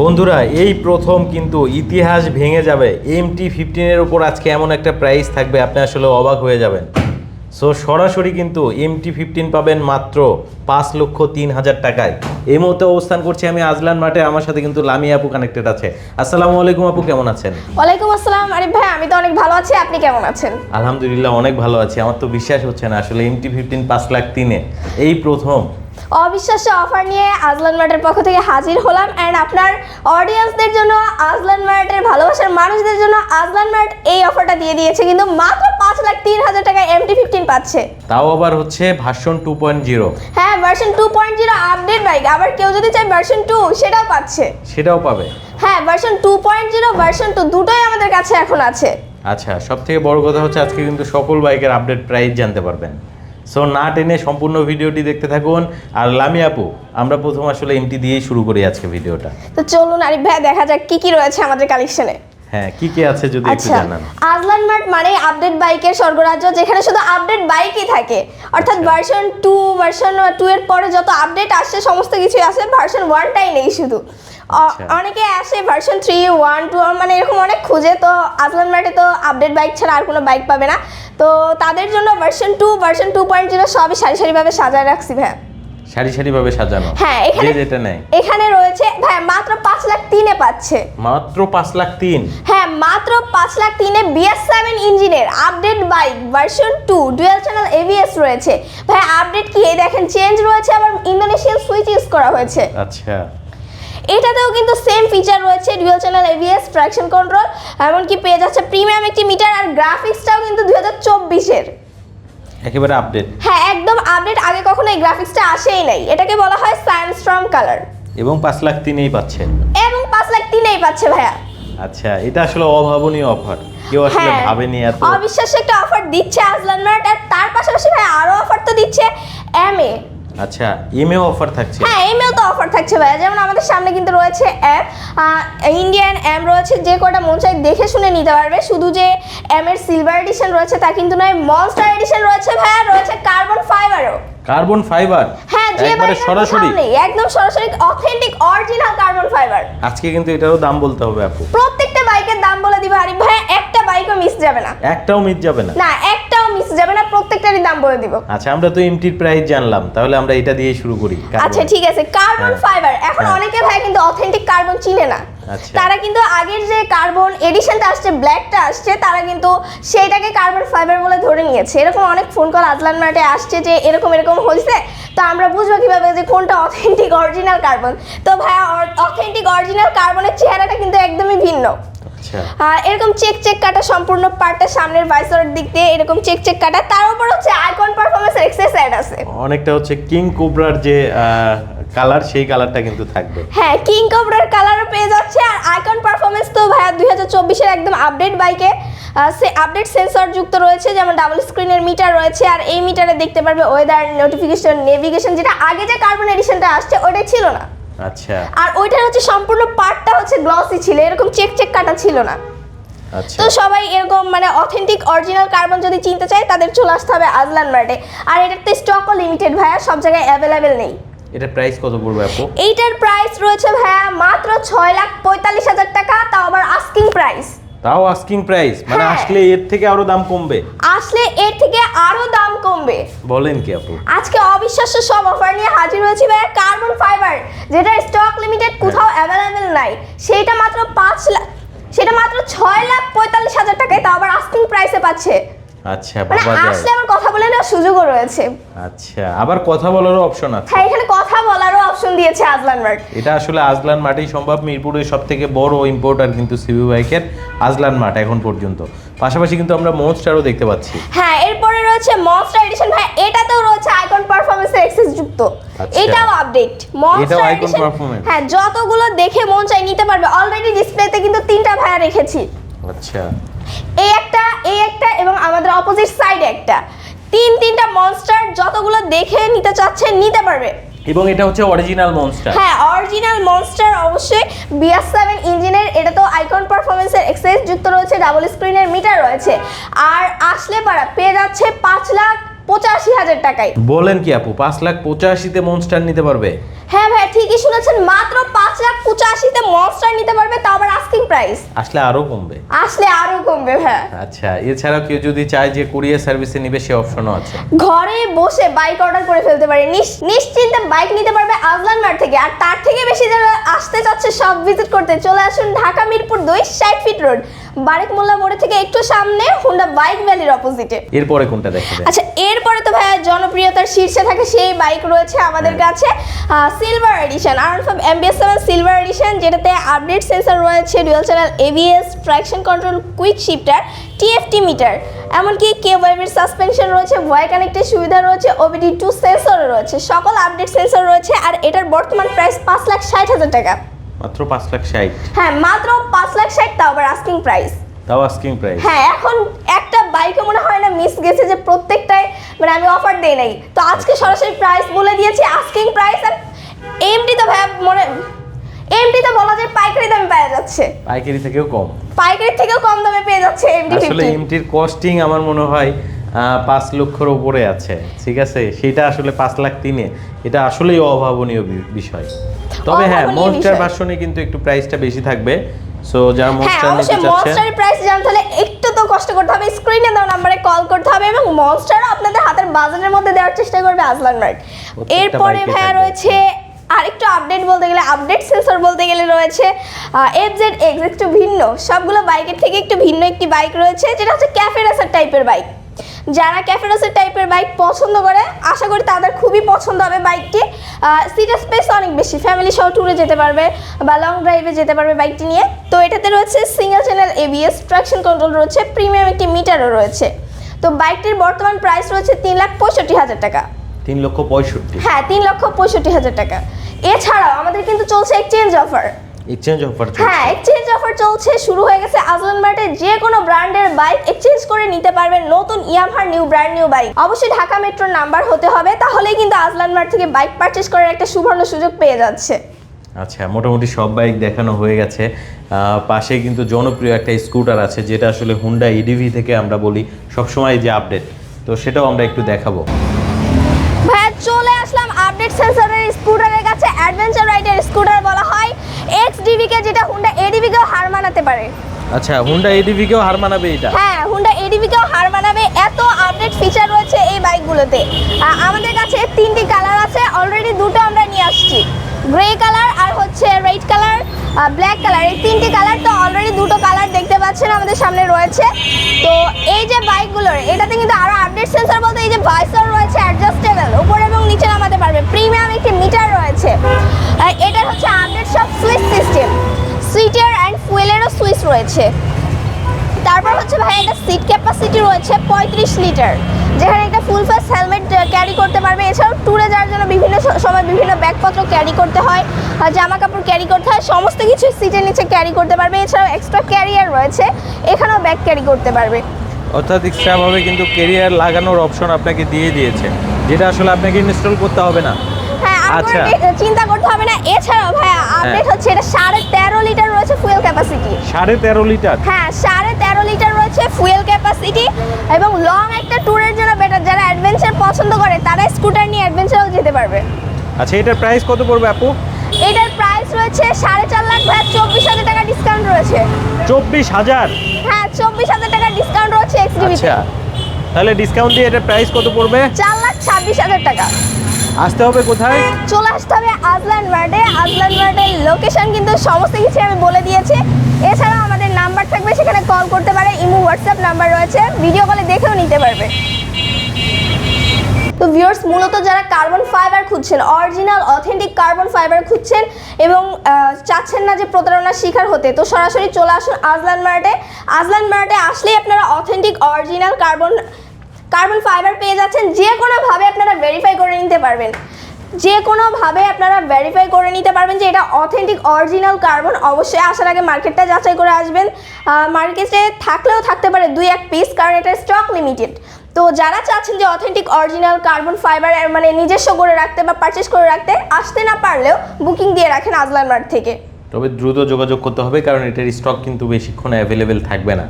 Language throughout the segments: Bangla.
বন্ধুরা এই প্রথম কিন্তু ইতিহাস ভেঙে যাবে। এমটি ফিফটিনের ওপর আজকে এমন একটা প্রাইস থাকবে আপনি আসলে অবাক হয়ে যাবেন। সো সরাসরি কিন্তু এমটি ফিফটিন পাবেন মাত্র পাঁচ লক্ষ তিন হাজার টাকায়। এই মুহূর্তে অবস্থান করছি আমি আজলান মাঠে আমার সাথে কিন্তু লামি আপু কানেক্টেড আছে। আসসালামু আলাইকুম আপু কেমন আছেন? ওয়ালাইকুম আসসালাম আরিফ ভাই আমি তো অনেক ভালো আছি আপনি কেমন আছেন? আলহামদুলিল্লাহ অনেক ভালো আছি। আমার তো বিশ্বাস হচ্ছে না আসলে এমটি ফিফটিন পাঁচ লাখ তিনে। এই প্রথম অবিশ্বাস্য অফার নিয়ে আজলান মার্টের পক্ষ থেকে হাজির হলাম। অ্যান্ড আপনার অডিয়েন্সদের জন্য আজলান মার্টের ভালোবাসার মানুষদের জন্য আজলান মার্ট এই অফারটা দিয়ে দিয়েছে। কিন্তু মাত্র পাঁচ লাখ তিন হাজার টাকায় এমটি ফিফটিন পাচ্ছে। তাও আবার হচ্ছে ভার্সন টু পয়েন্ট জিরো হ্যাঁ version two point zero update bike আবার কেউ যদি চায় ভার্সন টু সেটাও পাচ্ছে। সেটাও পাবে। হ্যাঁ version two point zero version two দুটোই আমাদের কাছে এখন আছে। আচ্ছা সব থেকে বড় কথা হচ্ছে আজকে কিন্তু সকল বাইকের আপডেট প্রাইস জানতে পারবেন। সো না টেনে সম্পূর্ণ ভিডিওটি দেখতে থাকুন। আর লামি আপু আমরা প্রথম আসলে এমটি দিয়েই শুরু করি আজকে ভিডিওটা। তো চলুন আরিফ ভাই দেখা যাক কি কি রয়েছে আমাদের কালেকশনে হ্যাঁ কি কি আছে যদি একটু আচ্ছা জানান। আজলান মার্ট মানে আপডেট বাইকের স্বর্গরাজ্য যেখানে শুধু আপডেট বাইকই থাকে। অর্থাৎ। ভার্সন টু ভার্সন টু এর পরে যত আপডেট আসছে সমস্ত কিছু আছে ভার্সন ওয়ানটাই নেই শুধু। অনেকে আসে ভার্সন থ্রি ওয়ান টু মানে এরকম অনেক খুঁজে তো আজলান মার্টে তো আপডেট বাইক ছাড়া আর কোনো বাইক পাবে না। তো তাদের জন্য version two version two point zero সবই সারি সারিভাবে সাজায় রাখছি ভাই সারি সারি ভাবে সাজানো? হ্যাঁ এখানে যেটা নেয় এখানে রয়েছে ভাই মাত্র পাঁচ লাখ তিনে পাচ্ছে। মাত্র পাঁচ লাখ তিন? হ্যাঁ মাত্র পাঁচ লাখ তিনে বিএস সেভেন ইঞ্জিনের update bike version two dual channel ABS রয়েছে। ভাই আপডেট কি? এই দেখেন চেঞ্জ রয়েছে আবার ইন্দোনেশিয়ান সুইচ ইউজ করা হয়েছে। আচ্ছা। এটাতেও কিন্তু সেম ফিচার রয়েছে dual channel ABS traction control এমনকি পেয়ে যাচ্ছে প্রিমিয়াম একটি মিটার আর গ্রাফিক্সটাও কিন্তু দুই হাজার চব্বিশের। একেবারে আপডেট হ্যাঁ একদম আপডেট আগে কখনো এই গ্রাফিক্সটা আসেই নাই। এটাকে বলা হয় সানস্ট্রম কালার এবং পাঁচ লাখ তিনেই পাচ্ছেন। এবং পাঁচ লাখ তিনেই পাচ্ছে ভাইয়া। আচ্ছা এটা আসলে অভাবনীয় অফার কেউ আসলে হ্যাঁ ভাবেনি এত। অবিশ্বাস্য একটা অফার দিচ্ছে আজলান মার্ট আর তার পাশাপাশি ভাই আরও অফার তো দিচ্ছে এম এ আচ্ছা এমএও অফার থাকছে। হ্যাঁ এমএও তো অফার থাকছে ভাইয়া। যেমন আমাদের সামনে কিন্তু রয়েছে অ্যাপ ইন্ডিয়ান এম রয়েছে যে কটা মন চাই দেখে শুনে নিতে পারবে। শুধু যে এম এর সিলভার এডিশন রয়েছে তা কিন্তু নয় মনস্টার এডিশন রয়েছে ভাইয়া রয়েছে কার্বন ফাইবারও কার্বন ফাইবার হ্যাঁ যে একবারে সরাসরি? একদম সরাসরি অথেন্টিক অরিজিনাল কার্বন ফাইবার আজকে কিন্তু এটারও দাম বলতে হবে আপু। প্রত্যেকটা বাইকের দাম বলে দিবা আরিফ ভাই একটা বাইকও মিস যাবে না। একটাও মিট যাবে না। না একটাও মিস যাবে না প্রত্যেকটারই দাম বলে দিব। আচ্ছা আমরা তো এমটির প্রাইস জানলাম তাহলে আমরা এটা দিয়ে শুরু করি আচ্ছা ঠিক আছে কার্বন হ্যাঁ। ফাইবার এখন হ্যাঁ। অনেকে ভাই কিন্তু অথেন্টিক কার্বন চিনে না। আচ্ছা। তারা কিন্তু আগের যে কার্বন এডিশনটা আসছে ব্ল্যাকটা আসছে তারা কিন্তু সেটাকে কার্বন ফাইবার বলে ধরে নিয়েছে। এরকম অনেক ফোন কল আজলান মার্টে আসছে যে এরকম এরকম হয়েছে। তো আমরা বুঝব কীভাবে যে কোনটা অথেন্টিক অরিজিনাল কার্বন তো ভাই অথেন্টিক অরিজিনাল কার্বনের চেহারাটা কিন্তু একদমই ভিন্ন। এরকম চেক চেক কাটা সম্পূর্ণ পার্টটা সামনের ভাইসরের দিক দিয়ে এরকম চেক চেক কাটা। তার উপর হচ্ছে আইকন পারফরমেন্সের এক্সেস অ্যাড আছে। অনেকটা হচ্ছে কিং কোবরার যে কালার সেই কালারটা কিন্তু থাকবে। হ্যাঁ কিং কোবরার কালারও পেয়ে যাচ্ছে। আর আইকন পারফরমেন্স তো ভাইয়া দুই হাজার চব্বিশের একদম আপডেট বাইকে। সে আপডেট সেন্সর যুক্ত রয়েছে যেমন ডাবল স্ক্রিনের মিটার রয়েছে। আর এই মিটারে দেখতে পারবে ওয়েদার নোটিফিকেশন নেভিগেশন যেটা আগে যে কার্বন এডিশনটা আসছে ওটাই ছিল না। আচ্ছা। আর ওইটার হচ্ছে সম্পূর্ণ পার্টটা হচ্ছে গ্লসি ছিল এরকম চেক চেক কাটা ছিল না। আচ্ছা। তো সবাই এরকম মানে অথেন্টিক অরিজিনাল কার্বন যদি চিনতে চায় তাদের চলে আসতে হবে আজলান মার্টে আর এটার তো স্টকও লিমিটেড ভাইয়া সব জায়গায় অ্যাভেলেবেল নেই। এটা প্রাইস কত পড়বে আপু? এইটার প্রাইস রয়েছে ভাইয়া মাত্র ছয় লাখ পঁয়তাল্লিশ হাজার টাকা তাও আবার আস্কিং প্রাইস তাও আস্কিং প্রাইস মানে হ্যাঁ। আসলে এর থেকে আরও দাম কমবে। আসলে এর থেকে আরও দাম কমবে। বলেন কি আপু? আজকে অবিশ্বাস্য সব অফার নিয়ে হাজির হয়েছি ভাইয়া কার্বন ফাইবার যেটা স্টক লিমিটেড কোথাও অ্যাভেলেবেল নাই। সেইটা মাত্র পাঁচ লাখ সেটা মাত্র ছয় লাখ পঁয়তাল্লিশ হাজার টাকায় তাও আবার আস্কিং প্রাইসে পাচ্ছে। আচ্ছা মানে বাবা আসলে আমার কথা বলে নেওয়ার সুযোগও রয়েছে। আচ্ছা আবার কথা বলারও অপশন আছে। হ্যাঁ এখানে কথা বলারও অপশন দিয়েছে আজলান মার্ট। এটা আসলে আজলান মাঠেই সম্ভব। মিরপুরের সব থেকে বড় ইম্পোর্টার কিন্তু সিবি বাইকের আজলান মাঠ এখন পর্যন্ত। পাশাপাশি কিন্তু আমরা মনস্টারও দেখতে পাচ্ছি। হ্যাঁ এরপরে রয়েছে মনস্টার এডিশন ভাই এটাতেও রয়েছে আইকন পারফরম্যান্সের এক্সেস যুক্ত। এটাও আপডেট মনস্টার এডিশন হ্যাঁ যতগুলো দেখে মন চাই নিতে পারবে। অলরেডি ডিসপ্লেতে কিন্তু তিনটা ভাইয়া রেখেছি। আচ্ছা। এই একটা এই একটা এবং আমাদের অপোজিট সাইডে একটা। তিন তিনটা মনস্টার যতগুলো দেখে নিতে চাচ্ছে নিতে পারবে। এবং এটা হচ্ছে অরিজিনাল মনস্টার হ্যাঁ অরিজিনাল মনস্টার অবশ্যই বিএস সেভেন ইঞ্জিনের এটা তো আইকন পারফরমেন্সের এক্সেস যুক্ত রয়েছে ডাবল স্ক্রিনের মিটার রয়েছে। আর আসলে পারা পেয়ে যাচ্ছে পাঁচ লাখ পঁচাশি হাজার টাকায়। বলেন কি আপু পাঁচ লাখ পঁচাশিতে মনস্টার নিতে পারবে? হ্যাঁ ভাই ঠিকই শুনেছেন মাত্র পাঁচ লাখ পঁচাশিতে মনস্টার নিতে পারবে তাও আবার আস্কিং প্রাইস আসলে আরও কমবে। আসলে আরও কমবে ভাই আচ্ছা এছাড়াও কেউ যদি চায় যে কুরিয়ার সার্ভিসে নিবে সে অপশনও আছে। ঘরে বসে বাইক অর্ডার করে ফেলতে পারে। নিশ্চিন্তে বাইক নিতে পারবে আজলান মার্ট থেকে। আর তার থেকে বেশি যারা আসতে চাচ্ছে সব ভিজিট করতে চলে আসুন ঢাকা মিরপুর দুই ষাট ফিট রোড বারেক মোল্লা মোড়ে থেকে একটু সামনে হোন্ডা বাইক ভ্যালির অপোজিটে এরপরে কোনটা দেখা আচ্ছা এরপরে তো ভাইয়া জনপ্রিয়তার শীর্ষে থাকে সেই বাইক রয়েছে আমাদের কাছে silver edition R five M BS seven silver edition যেটাতে আপডেট সেন্সর রয়েছে dual channel ABS traction control quick shifter TFT meter এমনকি কে ওয়াইবির সাসপেনশন রয়েছে ভয় কানেক্টের সুবিধা রয়েছে ওবিডি টু সেন্সরও রয়েছে সকল আপডেট সেন্সর রয়েছে আর এটার বর্তমান প্রাইস পাঁচ লাখ ষাট হাজার টাকা। মাত্র পাঁচ লাখ ষাট। হ্যাঁ মাত্র পাঁচ লাখ ষাট তাও আবার আস্কিং প্রাইস তাও আস্কিং প্রাইস হ্যাঁ এখন একটা বাইকে মনে হয় না মিস গেছে যে প্রত্যেকটায় মানে আমি অফার দেই নাই। তো আজকে সরাসরি প্রাইস বলে দিয়েছি আস্কিং প্রাইস আর এমটি তো ভাই মনে এমটি তো বলা যায় পাইকারি দামে পাওয়া যাচ্ছে। পাইকারি থেকেও কম। পাইকারি থেকেও কম দামে পেয়ে যাচ্ছে এমটি আসলে এমটির কস্টিং আমার মনে হয় পাঁচ লক্ষর উপরে আছে ঠিক আছে? সেটা আসলে পাঁচ লাখ তিনে। এটা আসলেই অভাবনীয় বিষয়। তবে হ্যাঁ মনস্টার। ভার্সনে কিন্তু একটু প্রাইসটা বেশি থাকবে। সো যারা হ্যাঁ মনস্টার নিতে অবশ্যই চাচ্ছে মনস্টারের প্রাইস জানতে হলে একটু তো কষ্ট করতে হবে। স্ক্রিনে দেওয়া নম্বরে কল করতে হবে এবং মনস্টারও আপনাদের হাতের বাজারের মধ্যে দেওয়ার চেষ্টা করবে আজলান মার্ট এরপরে ভাই ভাইয়া রয়েছে আরেকটু আপডেট বলতে গেলে আপডেট সেন্সর বলতে গেলে রয়েছে এফ জেড এক্স একটু ভিন্ন। সবগুলো বাইকের থেকে একটু ভিন্ন একটি বাইক রয়েছে যেটা হচ্ছে ক্যাফে রেসার টাইপের বাইক যারা ক্যাফে রেসার টাইপের বাইক পছন্দ করে আশা করি তাদের খুবই পছন্দ হবে বাইকটি। সিটের স্পেস অনেক বেশি। ফ্যামিলি সহ ট্যুরে যেতে পারবে বা লং ড্রাইভে যেতে পারবে বাইকটি নিয়ে। তো এটাতে রয়েছে single channel ABS traction control রয়েছে প্রিমিয়াম একটি মিটারও রয়েছে। তো বাইকটির বর্তমান প্রাইস রয়েছে তিন লাখ পঁয়ষট্টি হাজার টাকা। তিন লক্ষ পঁয়ষট্টি। হ্যাঁ তিন লক্ষ পঁয়ষট্টি হাজার টাকা। এছাড়াও আমাদের কিন্তু চলছে এক্সচেঞ্জ অফার এক্সচেঞ্জ অফার হ্যাঁ এক্সচেঞ্জ অফার চলছে শুরু হয়ে গেছে আজলান মার্টে যে কোনো ব্র্যান্ডের বাইক এক্সচেঞ্জ করে নিতে পারবেন নতুন ইয়ামাহার নিউ ব্র্যান্ড নিউ বাইক অবশ্যই ঢাকা মেট্রোর নাম্বার হতে হবে তাহলেই কিন্তু আজলান মার্ট থেকে বাইক পারচেজ করার একটা সুবর্ণ সুযোগ পেয়ে যাচ্ছে। আচ্ছা মোটামুটি সব বাইক দেখানো হয়ে গেছে। পাশে কিন্তু জনপ্রিয় একটা স্কুটার আছে যেটা আসলে হুন্ডা ইডিভি থেকে আমরা বলি সবসময় যে আপডেট তো সেটাও আমরা একটু দেখাবো। ভাইয়া চলে আসলাম আপডেট সেন্সরের স্কুটারের কাছে। অ্যাডভেঞ্চার রাইডের স্কুটার বলা হয়। এক্স ডিভিকে যেটা হুন্ডা এডিভিকেও হার মানাতে পারে। আচ্ছা হুন্ডা ইডিভিকেও হার মানাবে এটা? হ্যাঁ হুন্ডা এডিভিকেও হার মানাবে। এত আপডেট ফিচার রয়েছে এই বাইকগুলোতে আমাদের কাছে তিনটি কালার আছে। অলরেডি দুটো আমরা নিয়ে আসছি। গ্রে কালার আর হচ্ছে রেড কালার ব্ল্যাক কালার এই তিনটি কালার তো অলরেডি দুটো কালার দেখতে পাচ্ছেন আমাদের সামনে রয়েছে। তো এই যে বাইকগুলোর এটাতে কিন্তু আরও আপডেট সেন্সর বলতে এই যে ভাইসার রয়েছে অ্যাডজাস্টেবল রয়েছে। তারপর হচ্ছে ভাই এটা সিট ক্যাপাসিটি রয়েছে পঁয়ত্রিশ লিটার যেখানে একটা ফুল ফেস হেলমেট ক্যারি করতে পারবে। এছাড়াও ট্যুরে যাওয়ার জন্য বিভিন্ন সময় বিভিন্ন ব্যাগপত্র ক্যারি করতে হয় জামা কাপড় ক্যারি করতে হয়, সমস্ত কিছু সিটের নিচে ক্যারি করতে পারবে। এছাড়াও এক্সট্রা ক্যারিয়ার রয়েছে, এখানেও ব্যাগ ক্যারি করতে পারবে। অর্থাৎ এক্সট্রাভাবে কিন্তু ক্যারিয়ার লাগানোর অপশন আপনাকে দিয়ে দিয়েছে, যেটা আসলে আপনাকে ইনস্টল করতে হবে না। আচ্ছা। চিন্তা করতে হবে না। এছাড়াও ভাইয়া আপডেট হচ্ছে এটা সাড়ে তেরো লিটার রয়েছে ফুয়েল ক্যাপাসিটি সাড়ে তেরো লিটার? হ্যাঁ সাড়ে তেরো লিটার রয়েছে ফুয়েল ক্যাপাসিটি এবং লং একটা ট্যুরের জন্য বেটার যারা অ্যাডভেঞ্চার পছন্দ করে তারা স্কুটার নিয়ে অ্যাডভেঞ্চারেও যেতে পারবে। আচ্ছা এটার প্রাইস কত পড়বে আপু? এটার প্রাইস রয়েছে সাড়ে চার লাখ ভাই চব্বিশ হাজার টাকা ডিসকাউন্ট রয়েছে। চব্বিশ হাজার? হ্যাঁ চব্বিশ হাজার টাকা ডিসকাউন্ট রয়েছে এক্সডিবিতে আচ্ছা। তাহলে ডিসকাউন্ট দিয়ে এটার প্রাইস কত পড়বে? চার লাখ ছাব্বিশ হাজার টাকা। আসতে হবে কোথায়? চলে আসতে হবে আজলান মার্টে আজলান মার্টের লোকেশন কিন্তু সমস্ত কিছু আমি বলে দিয়েছি। এছাড়াও আমাদের নাম্বার থাকবে, সেখানে কল করতে পারে। ইমো হোয়াটসঅ্যাপ নাম্বার রয়েছে। ভিডিও কলে দেখেও নিতে পারবে। তো ভিউয়ার্স মূলত যারা কার্বন ফাইবার খুঁজছেন অরিজিনাল অথেন্টিক কার্বন ফাইবার খুঁজছেন এবং চাচ্ছেন না যে প্রতারণার শিকার হতে, তো সরাসরি চলে আসুন আজলান মার্টে আজলান মার্টে আসলেই আপনারা authentic original carbon carbon fibre পেয়ে যাচ্ছেন, যে কোনোভাবে আপনারা ভেরিফাই করে নিতে পারবেন। যে কোনোভাবে আপনারা ভেরিফাই করে নিতে পারবেন যে এটা অথেন্টিক অরিজিনাল কার্বন অবশ্যই আসার আগে মার্কেটটা যাচাই করে আসবেন। মার্কেটে থাকলেও থাকতে পারে দুই এক পিস কারণ এটা স্টক লিমিটেড তো যারা চাচ্ছেন যে অথেন্টিক অরিজিনাল কার্বন ফাইবার মানে নিজস্ব করে রাখতে বা পারচেস করে রাখতে, আসতে না পারলেও বুকিং দিয়ে রাখেন আজলান মার্ট থেকে। তবে দ্রুত যোগাযোগ করতে হবে, কারণ এটার স্টক কিন্তু বেশিক্ষণ অ্যাভেলেবেল থাকবে না।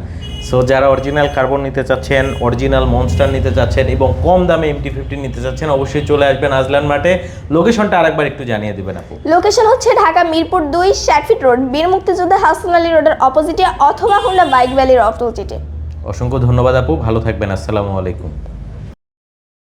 সো যারা অরিজিনাল কার্বন নিতে চাচ্ছেন অরিজিনাল মনস্টার নিতে চাচ্ছেন এবং কম দামে এমটি ফিফটিন নিতে চাচ্ছেন অবশ্যই চলে আসবেন আজলান মাঠে। লোকেশনটা আরেকবার একটু জানিয়ে দিবেন আপু। লোকেশন হচ্ছে ঢাকা মিরপুর দুই ষাটফিট রোড বীর মুক্তিযোদ্ধা হাসান আলী রোডের অপোজিটে অথবা হোন্ডা বাইক ভ্যালির অপোজিটে। অসংখ্য ধন্যবাদ আপু ভালো থাকবেন আসসালামু আলাইকুম।